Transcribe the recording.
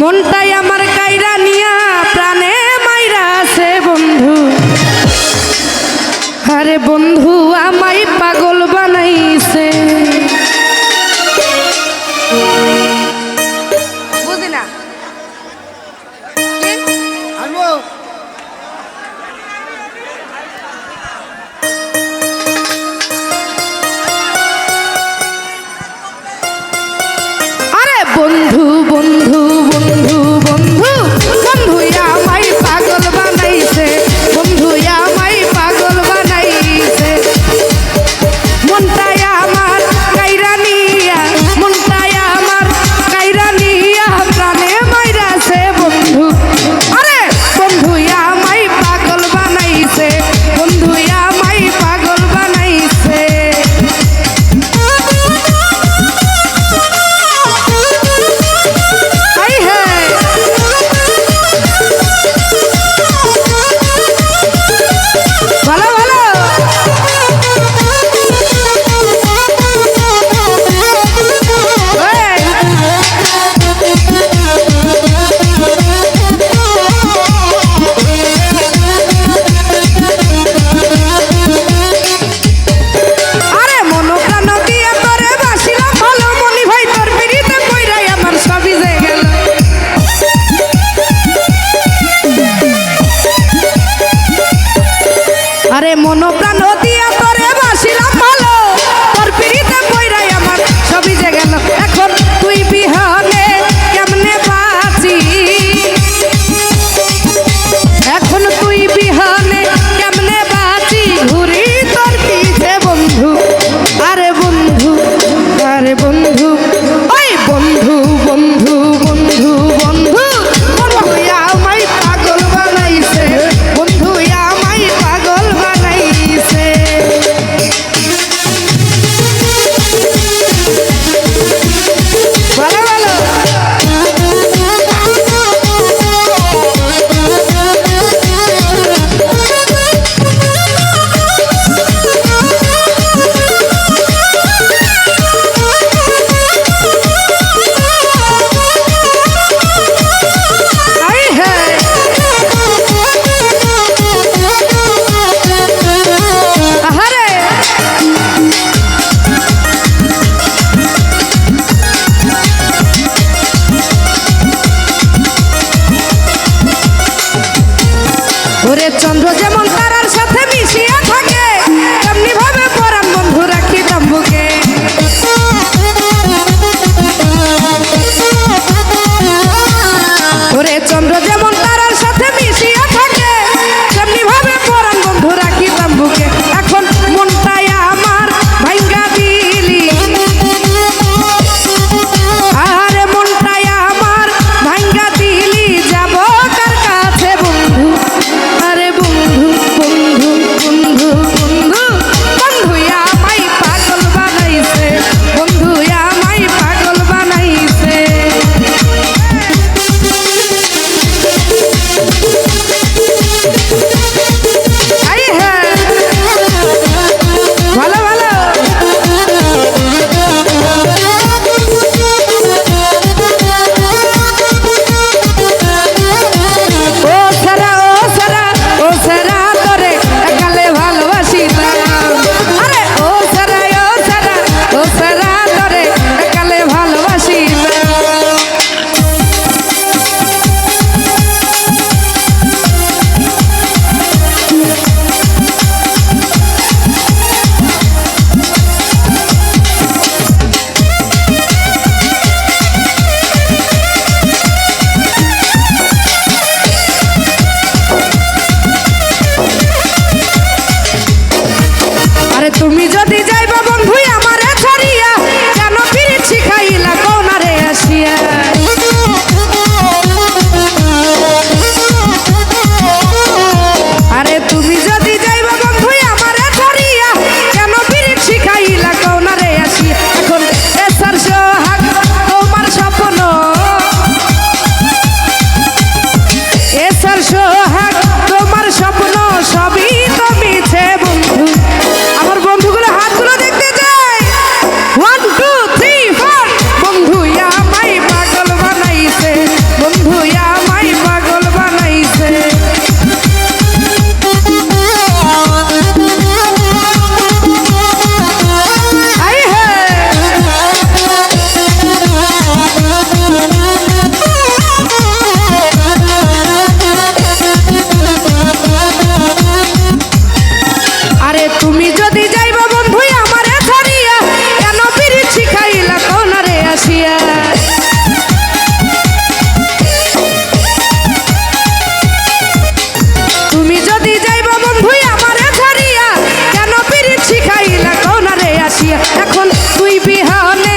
মনটাই আমার কাইরা নিয়া প্রাণে মাইরা আছে বন্ধু। আরে বন্ধু আমায় পাগল বানাইছে। Monopoly. তুই বিহানে